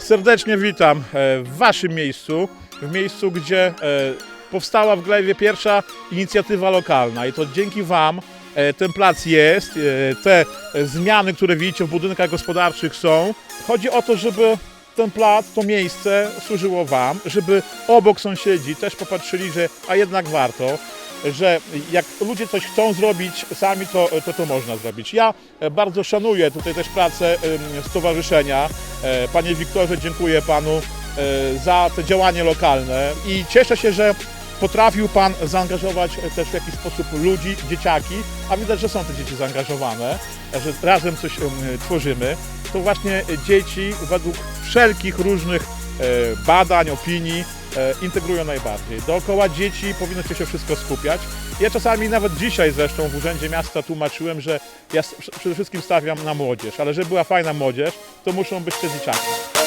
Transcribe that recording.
Serdecznie witam e, w Waszym miejscu, w miejscu, gdzie e, powstała w Glejwie pierwsza inicjatywa lokalna i to dzięki Wam e, ten plac jest, te zmiany, które widzicie w budynkach gospodarczych są. Chodzi o to, żeby ten plac, to miejsce służyło Wam, żeby obok sąsiedzi też popatrzyli, że a jednak warto, że jak ludzie coś chcą zrobić sami, to to, to można zrobić. Ja e, bardzo szanuję tutaj też pracę stowarzyszenia. E, Panie Wiktorze, dziękuję Panu e, za te działanie lokalne i cieszę się, że potrafił Pan zaangażować też w jakiś sposób ludzi, dzieciaki, a widać, że są te dzieci zaangażowane, że razem coś tworzymy. To właśnie dzieci według wszelkich różnych e, badań, opinii e, integrują najbardziej. Dookoła dzieci powinno się wszystko skupiać. Ja czasami nawet dzisiaj zresztą w Urzędzie Miasta tłumaczyłem, że ja przede wszystkim stawiam na młodzież, ale żeby była fajna młodzież, to muszą być te dzieciaki.